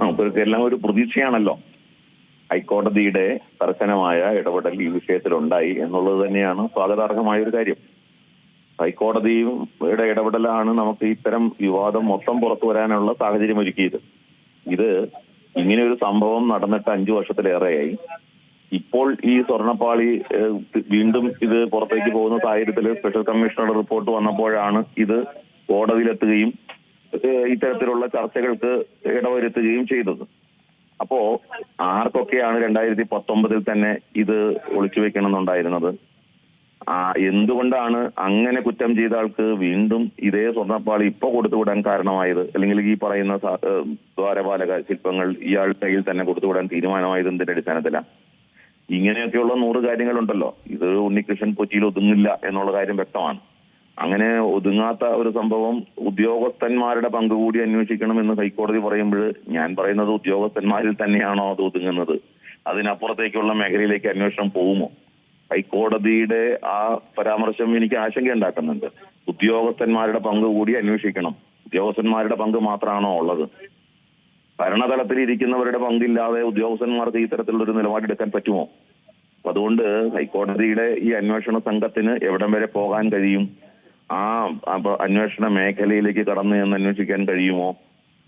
നമുക്കൊക്കെ എല്ലാം ഒരു പ്രതീക്ഷയാണല്ലോ. ഹൈക്കോടതിയുടെ കർശനമായ ഇടപെടൽ ഈ വിഷയത്തിൽ ഉണ്ടായി എന്നുള്ളത് തന്നെയാണ് സ്വാഗതാർഹമായ ഒരു കാര്യം. ഹൈക്കോടതിയുടെ ഇടപെടലാണ് നമുക്ക് ഇത്തരം വിവാദം മൊത്തം പുറത്തു വരാനുള്ള സാഹചര്യം ഒരുക്കിയത്. ഇത് ഇങ്ങനെ ഒരു സംഭവം നടന്നിട്ട് അഞ്ചു വർഷത്തിലേറെയായി. ഇപ്പോൾ ഈ സ്വർണപ്പാളി വീണ്ടും ഇത് പുറത്തേക്ക് പോകുന്ന സാഹചര്യത്തിൽ സ്പെഷ്യൽ കമ്മീഷണറുടെ റിപ്പോർട്ട് വന്നപ്പോഴാണ് ഇത് കോടതിയിലെത്തുകയും ഇത്തരത്തിലുള്ള ചർച്ചകൾക്ക് ഇടവരുത്തുകയും ചെയ്തത്. അപ്പോ ആർക്കൊക്കെയാണ് രണ്ടായിരത്തി പത്തൊമ്പതിൽ തന്നെ ഇത് ഒളിച്ചു വെക്കണമെന്നുണ്ടായിരുന്നത്? ആ എന്തുകൊണ്ടാണ് അങ്ങനെ കുറ്റം ചെയ്ത ആൾക്ക് വീണ്ടും ഇതേ സ്വർണപ്പാളി ഇപ്പൊ കൊടുത്തുവിടാൻ കാരണമായത്? അല്ലെങ്കിൽ ഈ പറയുന്ന ദ്വാരപാലക ശില്പങ്ങൾ ഇയാളുടെ കയ്യിൽ തന്നെ കൊടുത്തുവിടാൻ തീരുമാനമായത് എന്തിന്റെ അടിസ്ഥാനത്തിലാണ് ഇങ്ങനെയൊക്കെയുള്ള നൂറ് കാര്യങ്ങളുണ്ടല്ലോ. ഇത് ഉണ്ണികൃഷ്ണൻ കൊച്ചിയിൽ ഒതുങ്ങില്ല എന്നുള്ള കാര്യം വ്യക്തമാണ്. അങ്ങനെ ഒതുങ്ങാത്ത ഒരു സംഭവം ഉദ്യോഗസ്ഥന്മാരുടെ പങ്ക് കൂടി അന്വേഷിക്കണം എന്ന് ഹൈക്കോടതി പറയുമ്പോൾ ഞാൻ പറയുന്നത് ഉദ്യോഗസ്ഥന്മാരിൽ തന്നെയാണോ അത് ഒതുങ്ങുന്നത്? അതിനപ്പുറത്തേക്കുള്ള മേഖലയിലേക്ക് അന്വേഷണം പോകുമോ? ഹൈക്കോടതിയുടെ ആ പരാമർശം എനിക്ക് ആശങ്ക ഉണ്ടാക്കുന്നുണ്ട്. ഉദ്യോഗസ്ഥന്മാരുടെ പങ്ക് കൂടി അന്വേഷിക്കണം. ഉദ്യോഗസ്ഥന്മാരുടെ പങ്ക് മാത്രമാണോ ഉള്ളത്? ഭരണതലത്തിൽ ഇരിക്കുന്നവരുടെ പങ്കില്ലാതെ ഉദ്യോഗസ്ഥന്മാർക്ക് തരത്തിലുള്ള ഒരു നിലപാടെടുക്കാൻ പറ്റുമോ? അതുകൊണ്ട് ഹൈക്കോടതിയുടെ ഈ അന്വേഷണ സംഘത്തിന് എവിടം വരെ പോകാൻ കഴിയും? ആ അന്വേഷണ മേഖലയിലേക്ക് കടന്നു എന്ന് അന്വേഷിക്കാൻ കഴിയുമോ?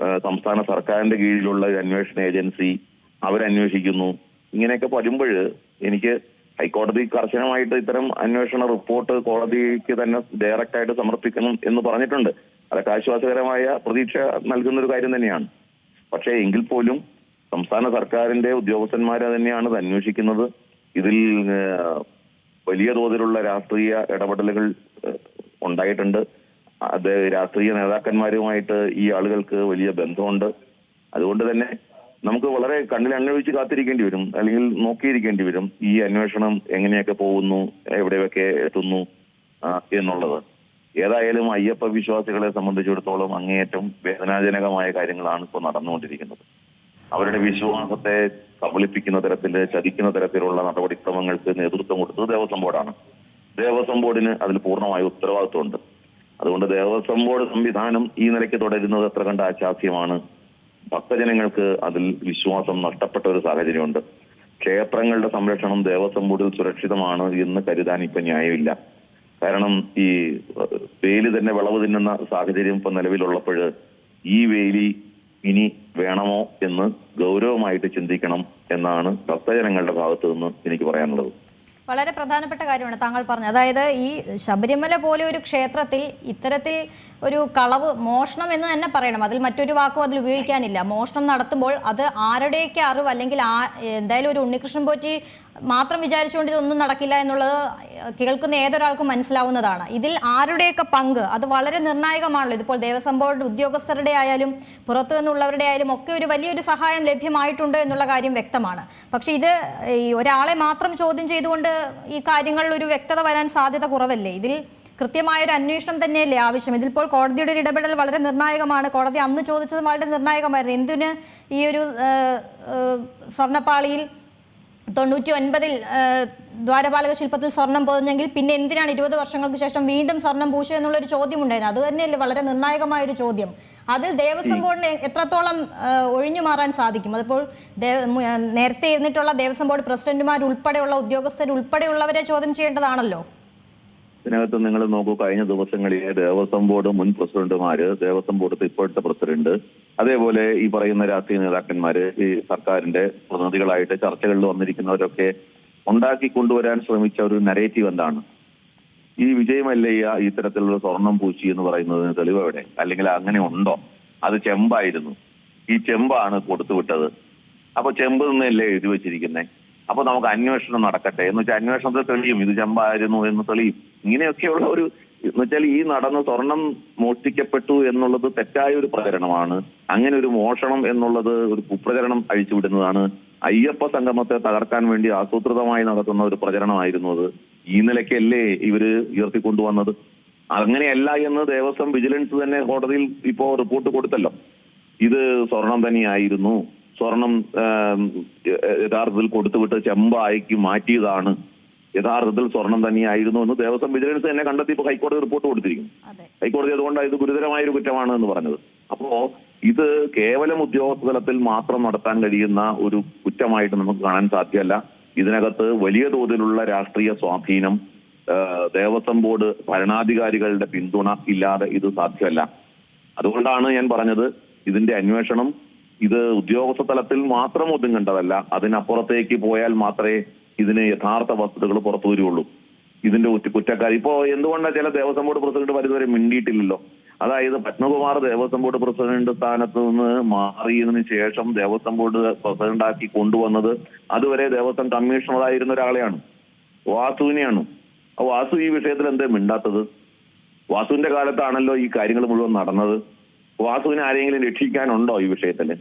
സംസ്ഥാന സർക്കാരിന്റെ കീഴിലുള്ള അന്വേഷണ ഏജൻസി അവരന്വേഷിക്കുന്നു. ഇങ്ങനെയൊക്കെ വരുമ്പോൾ എനിക്ക് ഹൈക്കോടതി കർശനമായിട്ട് ഇത്തരം അന്വേഷണ റിപ്പോർട്ട് കോടതിക്ക് തന്നെ ഡയറക്റ്റ് ആയിട്ട് സമർപ്പിക്കണം എന്ന് പറഞ്ഞിട്ടുണ്ട്. അതൊക്കെ ആശ്വാസകരമായ പ്രതീക്ഷ നൽകുന്ന ഒരു കാര്യം തന്നെയാണ്. പക്ഷേ എങ്കിൽ പോലും സംസ്ഥാന സർക്കാരിന്റെ ഉദ്യോഗസ്ഥന്മാരെ തന്നെയാണ് ഇത് അന്വേഷിക്കുന്നത്. ഇതിൽ വലിയ തോതിലുള്ള രാഷ്ട്രീയ ഇടപെടലുകൾ ഉണ്ടായിട്ടുണ്ട്. അത് രാഷ്ട്രീയ നേതാക്കന്മാരുമായിട്ട് ഈ ആളുകൾക്ക് വലിയ ബന്ധമുണ്ട്. അതുകൊണ്ട് തന്നെ നമുക്ക് വളരെ കണ്ണിൽ അന്വേഷിച്ച് കാത്തിരിക്കേണ്ടി വരും. അല്ലെങ്കിൽ നോക്കിയിരിക്കേണ്ടി വരും. ഈ അന്വേഷണം എങ്ങനെയൊക്കെ പോകുന്നു എവിടെയൊക്കെ എത്തുന്നു എന്നുള്ളത്. ഏതായാലും അയ്യപ്പ വിശ്വാസികളെ സംബന്ധിച്ചിടത്തോളം അങ്ങേയറ്റം വേദനാജനകമായ കാര്യങ്ങളാണ് ഇപ്പോൾ നടന്നുകൊണ്ടിരിക്കുന്നത്. അവരുടെ വിശ്വാസത്തെ കബളിപ്പിക്കുന്ന തരത്തിൽ ചതിക്കുന്ന തരത്തിലുള്ള നടപടിക്രമങ്ങൾക്ക് നേതൃത്വം കൊടുത്തത് ദേവസ്വം ബോർഡാണ്. ദേവസ്വം ബോർഡിന് അതിൽ പൂർണമായ ഉത്തരവാദിത്വമുണ്ട്. അതുകൊണ്ട് ദേവസ്വം ബോർഡ് സംവിധാനം ഈ നിലയ്ക്ക് തുടരുന്നത് എത്ര കണ്ട അശാസ്യമാണ്. ഭക്തജനങ്ങൾക്ക് അതിൽ വിശ്വാസം നഷ്ടപ്പെട്ട ഒരു സാഹചര്യമുണ്ട്. ക്ഷേത്രങ്ങളുടെ സംരക്ഷണം ദേവസ്വം ബോർഡിൽ സുരക്ഷിതമാണ് എന്ന് കരുതാൻ ഇപ്പൊ ന്യായമില്ല. കാരണം ഈ വേലി തന്നെ വിളവ് തിന്നുന്ന സാഹചര്യം ഇപ്പൊ നിലവിലുള്ളപ്പോൾ ഈ വേലി ഇനി വേണമോ എന്ന് ഗൗരവമായിട്ട് ചിന്തിക്കണം എന്നാണ് ഭക്തജനങ്ങളുടെ ഭാഗത്തു നിന്ന് എനിക്ക് പറയാനുള്ളത്. വളരെ പ്രധാനപ്പെട്ട കാര്യമാണ് താങ്കൾ പറഞ്ഞത്. അതായത് ഈ ശബരിമല പോലെ ഒരു ക്ഷേത്രത്തിൽ ഇത്തരത്തിൽ ഒരു കളവ് മോഷണം എന്ന് തന്നെ പറയണം. അതിൽ മറ്റൊരു വാക്കും അതിൽ ഉപയോഗിക്കാനില്ല. മോഷണം നടത്തുമ്പോൾ അത് ആരുടെയൊക്കെ അറിവ് അല്ലെങ്കിൽ ആ എന്തായാലും ഒരു ഉണ്ണികൃഷ്ണൻ പോറ്റി മാത്രം വിചാരിച്ചുകൊണ്ട് ഇതൊന്നും നടക്കില്ല എന്നുള്ളത് കേൾക്കുന്ന ഏതൊരാൾക്കും മനസ്സിലാവുന്നതാണ്. ഇതിൽ ആരുടെയൊക്കെ പങ്ക്? അത് വളരെ നിർണായകമാണല്ലോ. ഇതിപ്പോൾ ദേവസ്വം ബോർഡ് ഉദ്യോഗസ്ഥരുടെ ആയാലും പുറത്തു നിന്നുള്ളവരുടെ ആയാലും ഒക്കെ ഒരു വലിയൊരു സഹായം ലഭ്യമായിട്ടുണ്ട് എന്നുള്ള കാര്യം വ്യക്തമാണ്. പക്ഷെ ഇത് ഈ ഒരാളെ മാത്രം ചോദ്യം ചെയ്തുകൊണ്ട് ഈ കാര്യങ്ങളിൽ ഒരു വ്യക്തത വരാൻ സാധ്യത കുറവല്ലേ? ഇതിൽ കൃത്യമായ ഒരു അന്വേഷണം തന്നെയല്ലേ ആവശ്യം? ഇതിപ്പോൾ കോടതിയുടെ ഒരു ഇടപെടൽ വളരെ നിർണായകമാണ്. കോടതി അന്ന് ചോദിച്ചത് വളരെ നിർണായകമായിരുന്നു. എന്തിന് ഈ ഒരു സ്വർണപ്പാളിയിൽ തൊണ്ണൂറ്റി ഒൻപതിൽ ദ്വാരപാലക ശില്പത്തിൽ സ്വർണം പൊതിഞ്ഞെങ്കിൽ പിന്നെ എന്തിനാണ് ഇരുപത് വർഷങ്ങൾക്ക് ശേഷം വീണ്ടും സ്വർണം പൂശുക എന്നുള്ളൊരു ചോദ്യം ഉണ്ടായിരുന്നു അത് തന്നെയല്ലേ വളരെ നിർണായകമായ ഒരു ചോദ്യം. അതിൽ ദേവസ്വം ബോർഡിന് എത്രത്തോളം ഒഴിഞ്ഞു മാറാൻ സാധിക്കും? അതിപ്പോൾ നേരത്തെ ഇരുന്നിട്ടുള്ള ദേവസ്വം ബോർഡ് പ്രസിഡന്റുമാർ ഉൾപ്പെടെയുള്ള ഉദ്യോഗസ്ഥർ ഉൾപ്പെടെയുള്ളവരെ ചോദ്യം ചെയ്യേണ്ടതാണല്ലോ. ഇതിനകത്ത് നിങ്ങൾ നോക്കൂ കഴിഞ്ഞ ദിവസങ്ങളിൽ ദേവസ്വം ബോർഡ് മുൻ പ്രസിഡന്റുമാര് ദേവസ്വം ബോർഡ് ഇപ്പോഴത്തെ പ്രസിഡന്റ് അതേപോലെ ഈ പറയുന്ന രാഷ്ട്രീയ നേതാക്കന്മാര് ഈ സർക്കാരിന്റെ പ്രതിനിധികളായിട്ട് ചർച്ചകളിൽ വന്നിരിക്കുന്നവരൊക്കെ ഉണ്ടാക്കി കൊണ്ടുവരാൻ ശ്രമിച്ച ഒരു നരേറ്റീവ് എന്താണ്? ഈ വിജയമല്ലയ്യ ഇത്തരത്തിലുള്ള തരത്തിലുള്ള സ്വർണം പൂശി എന്ന് പറയുന്നതിന് തെളിവ് എവിടെ അല്ലെങ്കിൽ അങ്ങനെ ഉണ്ടോ? അത് ചെമ്പായിരുന്നു. ഈ ചെമ്പാണ് കൊടുത്തുവിട്ടത്. അപ്പൊ ചെമ്പ് നിന്നല്ലേ എഴുതി വെച്ചിരിക്കുന്നത് അപ്പൊ നമുക്ക് അന്വേഷണം നടക്കട്ടെ. എന്ന് വെച്ചാൽ അന്വേഷണത്തിൽ തെളിയും. ഇത് ചെമ്പായിരുന്നു എന്ന് തെളിയും. ഇങ്ങനെയൊക്കെയുള്ള ഒരു എന്ന് വെച്ചാൽ ഈ നടന്ന് സ്വർണം മോഷ്ടിക്കപ്പെട്ടു എന്നുള്ളത് തെറ്റായ ഒരു പ്രചരണമാണ്. അങ്ങനെ ഒരു മോഷണം എന്നുള്ളത് ഒരു കുപ്രചരണം അഴിച്ചുവിടുന്നതാണ്. അയ്യപ്പ സംഗമത്തെ തകർക്കാൻ വേണ്ടി ആസൂത്രിതമായി നടത്തുന്ന ഒരു പ്രചരണമായിരുന്നു അത്. ഈ നിലയ്ക്കല്ലേ ഇവർ ഉയർത്തിക്കൊണ്ടുവന്നത്? അങ്ങനെയല്ല എന്ന് ദേവസ്വം വിജിലൻസ് തന്നെ കോടതിയിൽ ഇപ്പോ റിപ്പോർട്ട് കൊടുത്തല്ലോ. ഇത് സ്വർണം തന്നെയായിരുന്നു. സ്വർണം യഥാർത്ഥത്തിൽ കൊടുത്തുവിട്ട് ചെമ്പായിക്ക് മാറ്റിയതാണ്. യഥാർത്ഥത്തിൽ സ്വർണം തന്നെയായിരുന്നു എന്ന് ദേവസ്വം വിജിലൻസ് തന്നെ കണ്ടെത്തി. ഇപ്പൊ ഹൈക്കോടതി റിപ്പോർട്ട് കൊടുത്തിരിക്കും ഹൈക്കോടതി അതുകൊണ്ട് ഇത് ഗുരുതരമായ ഒരു കുറ്റമാണ് എന്ന് പറഞ്ഞത്. അപ്പോ ഇത് കേവലം ഉദ്യോഗസ്ഥ തലത്തിൽ മാത്രം നടത്താൻ കഴിയുന്ന ഒരു കുറ്റമായിട്ട് നമുക്ക് കാണാൻ സാധ്യമല്ല. ഇതിനകത്ത് വലിയ തോതിലുള്ള രാഷ്ട്രീയ സ്വാധീനം ദേവസ്വം ബോർഡ് ഭരണാധികാരികളുടെ പിന്തുണ ഇല്ലാതെ ഇത് സാധ്യമല്ല. അതുകൊണ്ടാണ് ഞാൻ പറഞ്ഞത് ഇതിന്റെ അന്വേഷണം ഇത് ഉദ്യോഗസ്ഥ തലത്തിൽ മാത്രം ഒതുങ്ങേണ്ടതല്ല. അതിനപ്പുറത്തേക്ക് പോയാൽ മാത്രമേ ഇതിന് യഥാർത്ഥ വസ്തുതകൾ പുറത്തു വരുള്ളൂ. ഇതിന്റെ കുറ്റ- കുറ്റക്കാർ ഇപ്പോ എന്തുകൊണ്ടാണ് ചില ദേവസ്വം ബോർഡ് പ്രസിഡന്റ് വരുന്നവരെ മിണ്ടിയിട്ടില്ലല്ലോ? അതായത് പത്മകുമാർ ദേവസ്വം ബോർഡ് പ്രസിഡന്റ് സ്ഥാനത്ത് നിന്ന് മാറിയതിനു ശേഷം ദേവസ്വം ബോർഡ് പ്രസിഡന്റാക്കി കൊണ്ടുവന്നത് അതുവരെ ദേവസ്വം കമ്മീഷണറായിരുന്ന ഒരാളെയാണ്. വാസുവിനെയാണ്. വാസു ഈ വിഷയത്തിൽ എന്തേ മിണ്ടാത്തത്? വാസുവിന്റെ കാലത്താണല്ലോ ഈ കാര്യങ്ങൾ മുഴുവൻ നടന്നത്. വാസുവിനെ ആരെങ്കിലും രക്ഷിക്കാനുണ്ടോ ഈ വിഷയത്തിൽ?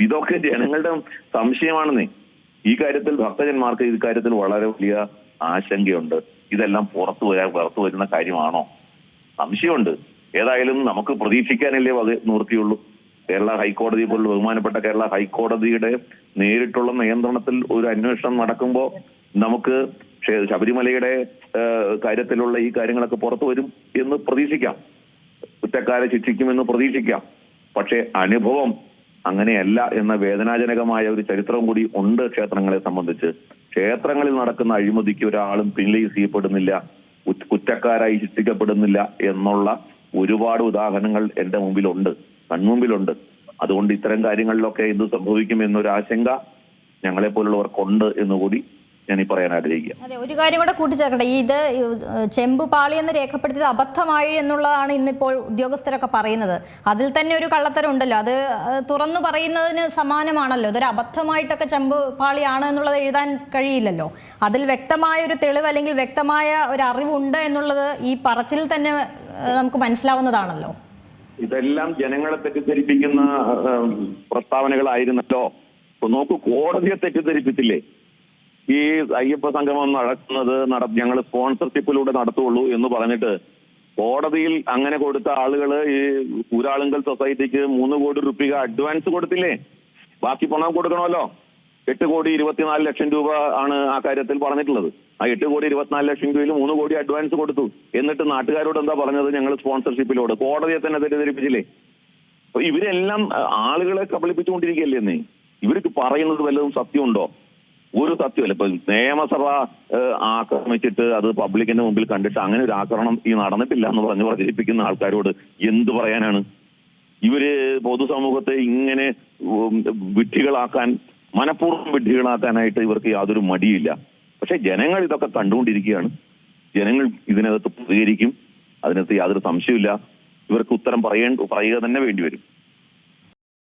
ഇതൊക്കെ ജനങ്ങളുടെ സംശയമാണെന്നേ. ഈ കാര്യത്തിൽ ഭക്തജന്മാർക്ക് ഈ കാര്യത്തിൽ വളരെ വലിയ ആശങ്കയുണ്ട്. ഇതെല്ലാം പുറത്തു വരാൻ പുറത്തു വരുന്ന കാര്യമാണോ? സംശയമുണ്ട്. ഏതായാലും നമുക്ക് പ്രതീക്ഷിക്കാനല്ലേ വക നിവൃത്തിയുള്ളൂ. കേരള ഹൈക്കോടതി പോലുള്ള ബഹുമാനപ്പെട്ട കേരള ഹൈക്കോടതിയുടെ നേരിട്ടുള്ള നിയന്ത്രണത്തിൽ ഒരു അന്വേഷണം നടക്കുമ്പോൾ നമുക്ക് ശബരിമലയുടെ കാര്യത്തിലുള്ള ഈ കാര്യങ്ങളൊക്കെ പുറത്തു വരും എന്ന് പ്രതീക്ഷിക്കാം. കുറ്റക്കാരെ ശിക്ഷിക്കുമെന്ന് പ്രതീക്ഷിക്കാം. പക്ഷേ അനുഭവം അങ്ങനെയല്ല എന്ന വേദനാജനകമായ ഒരു ചരിത്രം കൂടി ഉണ്ട് ക്ഷേത്രങ്ങളെ സംബന്ധിച്ച്. ക്ഷേത്രങ്ങളിൽ നടക്കുന്ന അഴിമതിക്ക് ഒരാളും പിൻലീസ് ചെയ്യപ്പെടുന്നില്ല കുറ്റ- കുറ്റക്കാരായി ശിക്ഷിക്കപ്പെടുന്നില്ല എന്നുള്ള ഒരുപാട് ഉദാഹരണങ്ങൾ എന്റെ മുമ്പിലുണ്ട് കൺമുമ്പിലുണ്ട്. അതുകൊണ്ട് ഇത്തരം കാര്യങ്ങളിലൊക്കെ ഇത് സംഭവിക്കും എന്നൊരു ആശങ്ക ഞങ്ങളെ പോലുള്ളവർക്കുണ്ട് എന്നുകൂടി ഞാൻ ഈ പറയാൻ ആഗ്രഹിക്കുക അതെ ഒരു കാര്യം കൂടെ കൂട്ടിച്ചേർക്കട്ടെ. ഇത് ചെമ്പു ചെമ്പ് പാളി എന്ന് രേഖപ്പെടുത്തിയത് അബദ്ധമായി എന്നുള്ളതാണ് ഇന്നിപ്പോൾ ഉദ്യോഗസ്ഥരൊക്കെ പറയുന്നത്. അതിൽ തന്നെ ഒരു കള്ളത്തരം ഉണ്ടല്ലോ. അത് തുറന്നു പറയുന്നതിന് സമാനമാണല്ലോ. ഇതൊരു അബദ്ധമായിട്ടൊക്കെ ചെമ്പു പാളിയാണ് എന്നുള്ളത് എഴുതാൻ കഴിയില്ലല്ലോ. അതിൽ വ്യക്തമായ ഒരു തെളിവ് അല്ലെങ്കിൽ വ്യക്തമായ ഒരു അറിവുണ്ട് എന്നുള്ളത് ഈ പറച്ചിൽ തന്നെ നമുക്ക് മനസ്സിലാവുന്നതാണല്ലോ. ഇതെല്ലാം ജനങ്ങളെ തെറ്റിദ്ധരിപ്പിക്കുന്ന പ്രസ്താവനകളായിരുന്നല്ലോ. നോക്കൂ കോടതിയെ തെറ്റിദ്ധരിപ്പിച്ചില്ലേ? ഈ അയ്യപ്പ സംഗമം നടക്കുന്നത് നട ഞങ്ങൾ സ്പോൺസർഷിപ്പിലൂടെ നടത്തുള്ളൂ എന്ന് പറഞ്ഞിട്ട് കോടതിയിൽ അങ്ങനെ കൊടുത്ത ആളുകൾ ഈ ഊരാളുങ്കൽ സൊസൈറ്റിക്ക് മൂന്ന് കോടി റുപ്യ അഡ്വാൻസ് കൊടുത്തില്ലേ? ബാക്കി പണം കൊടുക്കണമല്ലോ. എട്ട് കോടി ഇരുപത്തിനാല് ലക്ഷം രൂപ ആണ് ആ കാര്യത്തിൽ പറഞ്ഞിട്ടുള്ളത്. ആ എട്ട് കോടി ഇരുപത്തിനാല് ലക്ഷം രൂപയിൽ മൂന്ന് കോടി അഡ്വാൻസ് കൊടുത്തു. എന്നിട്ട് നാട്ടുകാരോട് എന്താ പറഞ്ഞത് ഞങ്ങൾ സ്പോൺസർഷിപ്പിലോട് കോടതിയെ തന്നെ തെറ്റിദ്ധരിപ്പിച്ചില്ലേ? അപ്പൊ ഇവരെല്ലാം ആളുകളെ കബളിപ്പിച്ചുകൊണ്ടിരിക്കുകയല്ലേ എന്നേ ഇവർക്ക് പറയുന്നത് വല്ലതും സത്യമുണ്ടോ? ഒരു സത്യമല്ല ഇപ്പൊ നിയമസഭ ആക്രമിച്ചിട്ട് അത് പബ്ലിക്കിന്റെ മുമ്പിൽ കണ്ടിട്ട് അങ്ങനെ ഒരു ആക്രമണം ഈ നടന്നിട്ടില്ല എന്ന് പറഞ്ഞ് പ്രചരിപ്പിക്കുന്ന ആൾക്കാരോട് എന്ത് പറയാനാണ്? ഇവർ പൊതുസമൂഹത്തെ ഇങ്ങനെ വിഡ്ഢികളാക്കാൻ മനഃപൂർവം വിഡ്ഢികളാക്കാനായിട്ട് ഇവർക്ക് യാതൊരു മടിയില്ല. പക്ഷെ ജനങ്ങൾ ഇതൊക്കെ കണ്ടുകൊണ്ടിരിക്കുകയാണ്. ജനങ്ങൾ ഇതിനകത്ത് പ്രതികരിക്കും. അതിനകത്ത് യാതൊരു സംശയമില്ല ഇവർക്ക് ഉത്തരം പറയേണ്ട പറയുക തന്നെ വേണ്ടി വരും.